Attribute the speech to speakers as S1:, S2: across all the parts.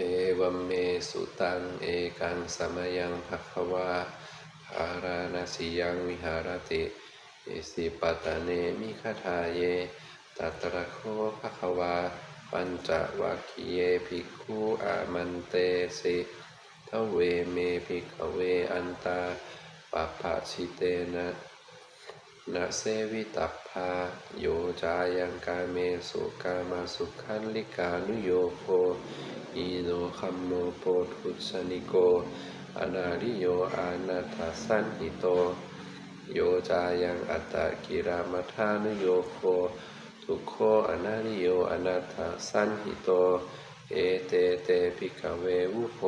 S1: เอวัมเมสุตังเอกังสมยังภควาอาราณสียังวิหารติเอสิปตตเนมิคทาเยตัตระโคภควา ปัญจวัคคีเยภิกขุอามันเตสิทเวเมภิกขเวอันตาปัปปะชิเตนะ นะเสวิตัพพาโยจายังกาเมสุกามาสุขันลิกานุโยโคอีโนคัมโมโปทุสนิโกอนาริโยอานาถาสันหิโต โยจายังอัตตะกิรามัทานุโยโคทุโคอนาริโยอนาถาสันหิโต เอเตเตภิกเววุโพ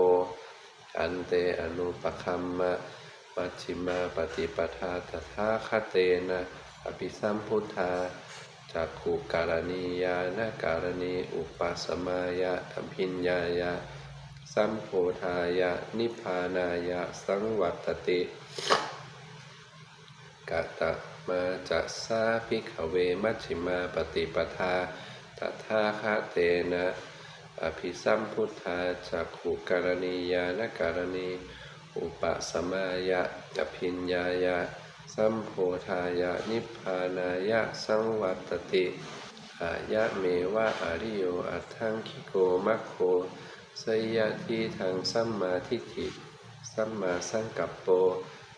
S1: อันเตอนุปคัมมะ มัชฌิมาปฏิปทาตถาคเตนะอภิสัมพุทธาจักขุการณียานการณีอุปสมายะอภิญญายะ สัมโพธายะ นิพานายะ สังวัตติกะตะมาจัสสาภิกขเวมัชฌิมาปฏิปทาตถาคเตนะ อภิสัมพุทธาจักขุการณียานการณี อุปสมายะอภิญญายะ สัมโพธายะ นิพพานายะ สังวัตติอายะเมวะอาริโยอัตถังคิโกมัคโคสยะทีทางสัมมาทิฏฐิ สัมมาสังกัปโป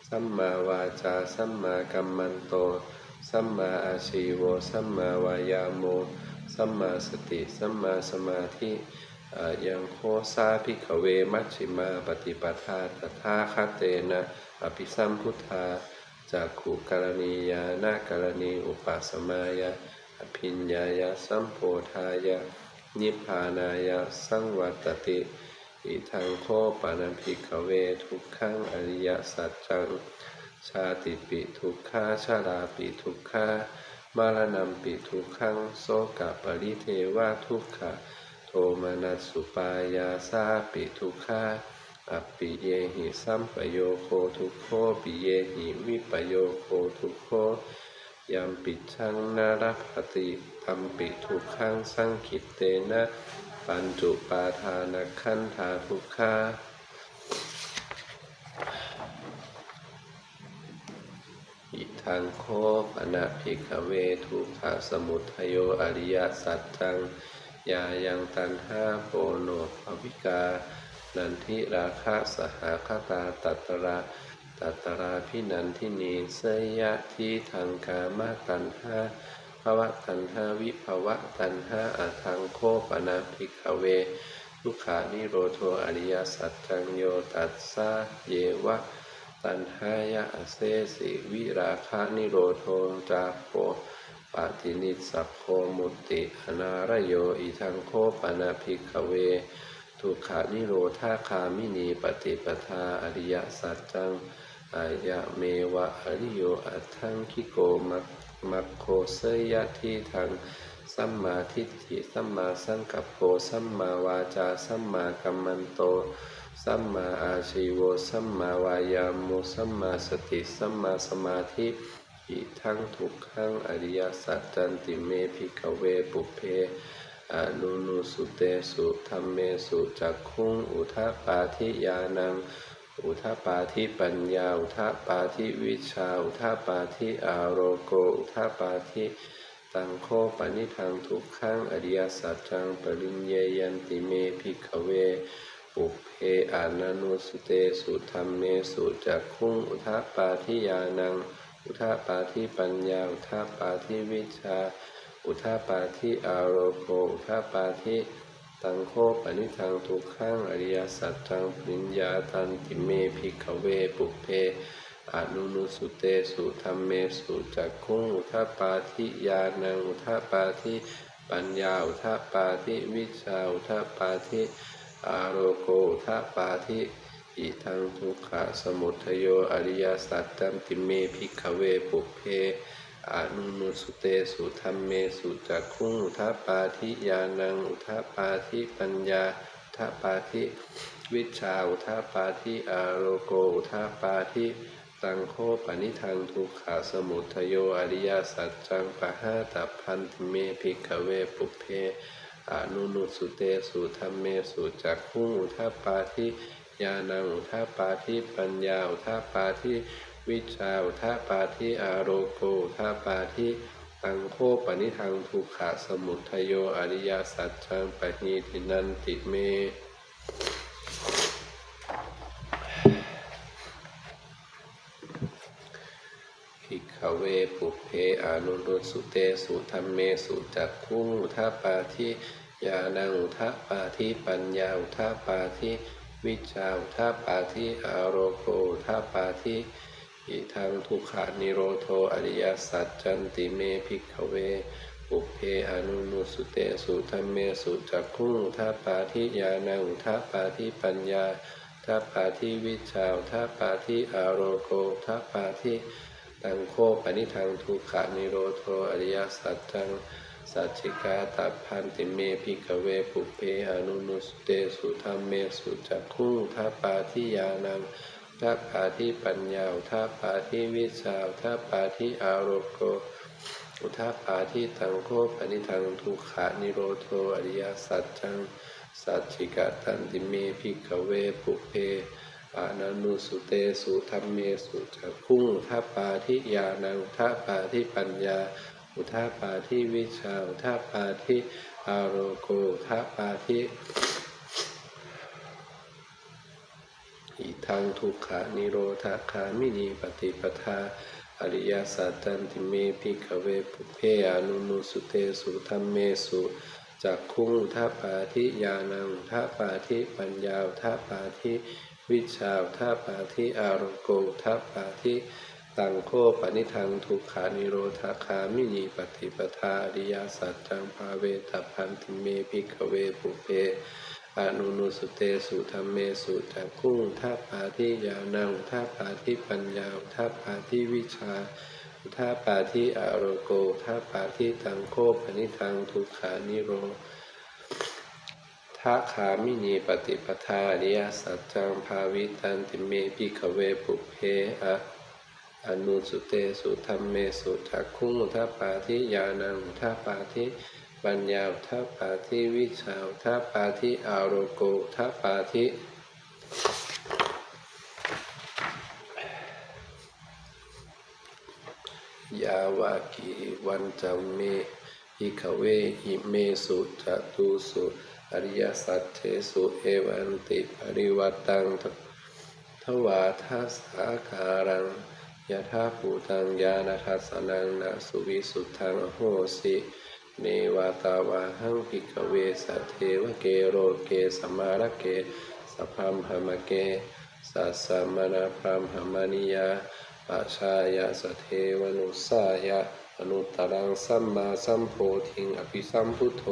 S1: สัมมาวาจา สัมมากัมมันโต สัมมาอาชีโว สัมมาวายาโม สัมมาสติ สัมมาสมาธิ ยังโคสาภิกขเวมัชฌิมาปฏิปทาตถาคเตนะ อภิสัมพุทธาจากขุการณียานาการณีอุปสมายะอภิญญายะสัมโพธายะ นิพพานายะสังวัตติ อิทังโคปานัมภิกขเวทุกขังอริยสัจจัง ชาติปิทุกขาชาลาปิทุกขามารณัมปิทุกขังโสกะปริเทวะทุกขะ ทมานัสสุปายาสาปิทุกขาอัปปิเยหิสัมปโยโคทุโคปิเยหิวิปโยโคทุโคยัมปิชังนารภติตัมปิทุกขังสังคิตเตนะปัญจุปาทานขันธาทุกขาอิทังโคปนะภิกขเวทุกขสมุทัยโยอริยสัจจัง ยายังตันห้าโปโนภวิกา นันทิราคะสหคตาตัตระตัตราพินันทินีเสยะทีทางกามตันห้าภวะตันห้าวิภวะตันห้าอาทังโคปนะภิกเวทุกขานิโรโทอริยสัจจังโยตัสสะเยวะ ตันหายะเสสิวิราคานิโรโทจาโค ปาตินิสสัพโคมุติอนารโยอิทังโคปนาภิกเว ทุขานิโรธาคามินีปฏิปทาอริยสัจจังอายะเมวะอริโยอัตถังคิโกมัคมัคโคเสยะทีทางสัมมาทิฏฐิสัมมาสังกัปโปสัมมาวาจาสัมมากัมมันโตสัมมาอาชีโวสัมมาวายามุสัมมาสติสัมมาสมาธิ อิทั้งทุกขังอริยสัจจันติเมภิกเวปุเพอนุนุสุเตสุธรรมเมสุจักขุงอุทปาทิยานัง อุทปาทิปัญญา อุทปาทิวิชา อุทปาทิอารโก อุทปาทิตังโคปนิทังทุกขังอริยสัจจังปริญเยยันติเมภิกเวปุเพอานานุสุเตสุธรรมเมสุจักขุงอุทปาทิยานัง อุทาปาทิปัญญาอุทาปาทิวิชาอุทาปาทิอารโกอุทาปาทิตังโคปนิทังทุกขังอริยสัจจังปริญญาตันติเมภิกขเวปุเพอนุนุสุเตสุธรรมเมสุจักขุงอุทาปาทิยานังอุทาปาทิปัญญาอุทาปาทิวิชาอุทาปาทิอารโกอุทะปาทิ อิทังทุกขะสมุทโยอริยสัจจันติเมภิกขเวปุเพอนุนุสุเตสุธรรมเมสุจักขุงอุทะปาทิยานังอุทะปาทิปัญญาอุทะปาทิวิชาอุทะปาทิอารโกอุทะปาทิตังโคปนิทังทุกขะสมุทโยอริยสัจจังปะหาตัพพันติเมภิกขเวปุเพอนุนุสุเตสุธรรมเมสุจักขุงอุทาปาทิ ญาณังอุทาปาทิปัญญาอุทาปาทิวิชาอุทาปาทิอารโกอุทาปาทิตังโคปนิทังทุขะสมุทโยอริยสัจจังปณีทินันติเมภิกขเวปุเพอนุรุสุเตสุธรรมเมสุจักขุงอุทาปาทิญาณังอุทาปาทิปัญญาอุทาปาทิ วิชาอุทาปาทิอารโกอุทาปาทิอิทังทุขานิโรโทอริยสัจจันติเมภิกขเวปุเพอานุนุสุเตสุธรรมเมสุจักขุงอุทาปาทิญาณังอุทาปาทิปัญญาอุทาปาทิวิชาอุทาปาทิอารโกอุทาปาทิตังโคปนิทังทุขานิโรโทอริยสัจจัง สัจจิกาตัพันติเมพิกเวปุเพอนุนุสเตสุธรรมเมสุจักขุงทัปปาทิยานังทัปปาทิปัญญาทัปปาทิวิชาทัปปาทิอารโกอุทัปปาทิตังโคปนิทังทุขานิโรโทอริยสัจจังสัจจิกาตันติเมพิกเวปุเพอานานุสุเตสุธรรมเมสุจักขุงทัปปาทิยานังทัปปาทิปัญญา อุทาปาทิวิชา อุทาปาทิอารโกอุทาปาทิอิทังทุกขานิโรธาคามินีปฏิปทาอริยสัจจันติเมพิกเวปุเพอานุนุสุเตสุธรรมเมสุจักขุงอุทาปาทิยานังอุทาปาทิปัญญาอุทาปาทิวิชาทัปปาทิอารโกทัปปาทิ ตังโคปนิทังทุกขานิโรธาคามินีปฏิปทาอริยสัจจังภาเวตพันติเมพิกเวปุเพอนุนุสุเตสุธรรมเมสุจักขุงทัปปาทิยานังทัปปาทิปัญญาทัปปาทิวิชาทัปปาทิอารโกทัปปาทิตังโคปนิทังทุกขานิโรทักขามินีปฏิปทาอริยสัจจังภาวิตันติเมพิขเวปุเพอะ อนุสุเตสุธรรมเมสุจักขุงทัปปาทิญาณังทัปปาทิปัญญาทัปปาทิวิชาทัปปาทิอารโกทัปปาทิยาวากีวันจัมเมพิขเวหิเมสุจตุสุอริยสัจเทสุเอวันติปริวัตตังทวาทัสสาการัง ยะธาภูตังญาณทัสนังนาสุวิสุทธังโหสิเนวาตาวาหังพิกเวสเทวเกโรเกสมารเกสัพพมหมเกสัสสะมนาพรามหมานิยาปัชายะสเทวนุสายะอนุตตรังสัมมาสัมโพธิงอภิสัมพุทโธ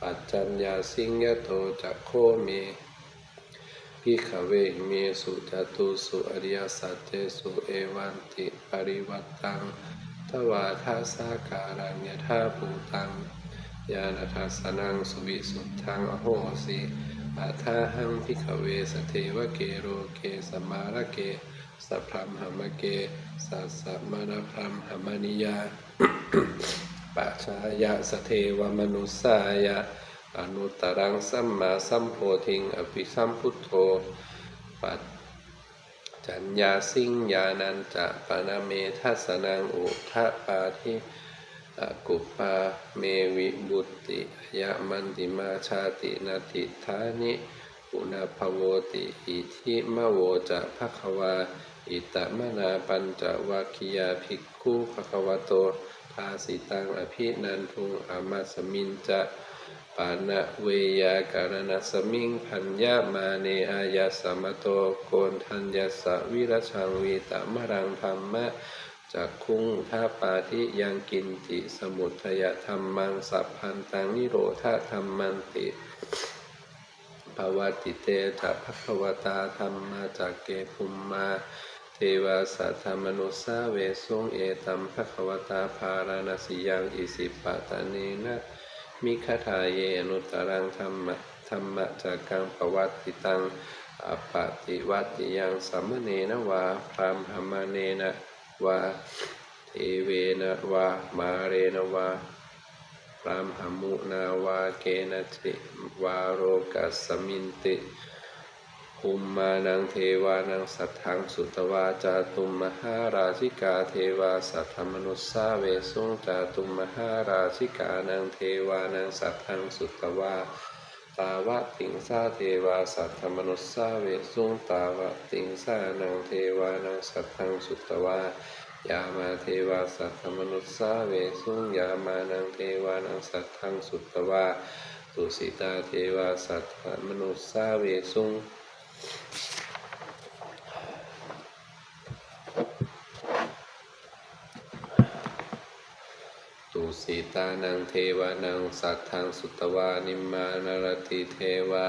S1: ปัจจัญญาสิงยโตจักโคเม พิขเวเมสุจตุสุอริยสัจเจสุเอวันติปริวัตตังทวาทาสาการังยธาภูตังญาณทัสสนังสุวิสุทธังอโหสิอาทาหังพิขเวสเทวเกโรเกสมาระเกสัพพมหมเกสัสสะมณพรมหมนิยาปัจฉายะสเทวมนุสายะ อนุตตรังสัมมาสัมโพธิง อภิสัมพุทโธ ปัจจัญญาสิงญานันจะปนาเมทัสนังอุทะปาทิอกุปาเมวิบุติยะมันติมาชาตินาติธานิปุณภโวติอิทิมะโวจะภควา อิตะมะนาปัญจวัคคียาภิกขุภควโตภาสิตังอภินันทุงอามาสมินจะ ปานะเวยาการณสมิงพัญญามาเนอายาสมโตโกนทัญญาสวิรชังวีตมรังธรรมะจักคุงท่าปาทิยังกินติสมุทยธรรมังสัพพันตังนิโรธาธรรมันติภาวติเตจะภควตาธรรมาจากเกภุมมาเทวาสัทธมนุสาเวสุงเอตัมภควตาภารณสิยังอิสิปะตานีนะ มิคทาเยอนุตรังธรรมธรรมจากกังปวัติตังอปติวัติยังสัมเนนะวาพรามหมเนนะวาเทเวนะวามาเรนะวาพรามหมุนาวาเกนะติวาโรกัสสมินติ ภุมมานังเทวานังสัทธังสุตวาจาตุมมหาราชิกาเทวาสัทธมนุสสาเวสุงจาตุมมหาราชิกานังเทวานังสัทธังสุตวาตาวะติงสาเทวาสัทธมนุสสาเวสุงตาวะติงสานังเทวานังสัทธังสุตวายามาเทวาสัทธมนุสสาเวสุงยามานังเทวานังสัทธังสุตวาตุสิตาเทวาสัทธมนุสสาเวสุง ตุสีตานังเทวานังสัทธังสุตวานิมมานารติเทวา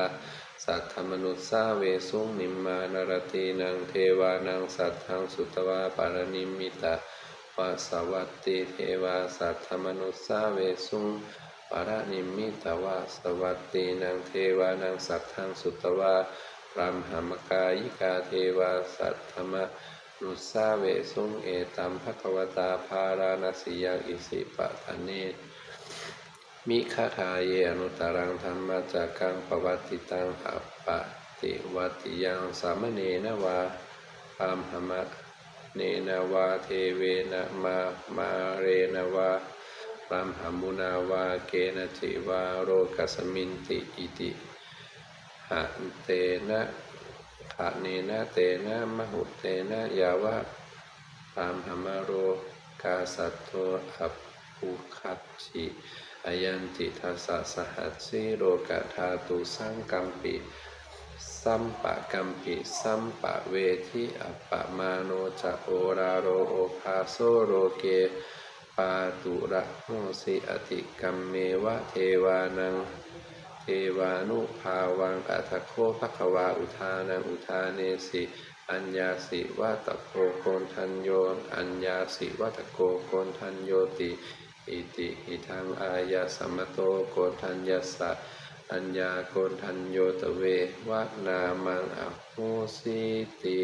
S1: สัทธมนุสสาเวสุงนิมมานารตินังเทวานังสัทธังสุตวาปารณิมิตาวาสวัตติเทวาสัทธมนุสสาเวสุงปารณิมิตาวาสวัตตินังเทวานังสัทธังสุตวา พรามหามกายิกาเทวาสัทธมนุสาเวสุงเอตัมภควตาภาราณสิยังอิสิปะทะเนมิคาทาเยอนุตตรังธรรมจักกังปวัตติตังอัปปะติวัติยังสามเณนวาปามหมะเนนวาเทเวนะมามาเรนวาปรามหมุนาวาเกนจิวาโรกัสมินติอิติ หะเตนะขะเนนะเตนะมหุเตนะยาวะปามหมโรกาสัตโตอัปปุคัตชิอายันติทัสสะสหัสสิโรกะธาตุสังกัมปิสัมปะกัมปิสัมปะเวทิอัปปะมาโนจะโอราโรโอภาโซโรเกปาตุระโหสิอติกัมเมวะเทวานัง เทวานุภาวังอัตโคภควาอุทานังอุทาเนสิอัญญาสิวัตโกโกนทันโย อัญญาสิวัตโกโกนทันโยติอิติอิทังอายาสัมมโตโกทัญญาสะอัญญาโกนทันโยตเววะนามังอโหสิติ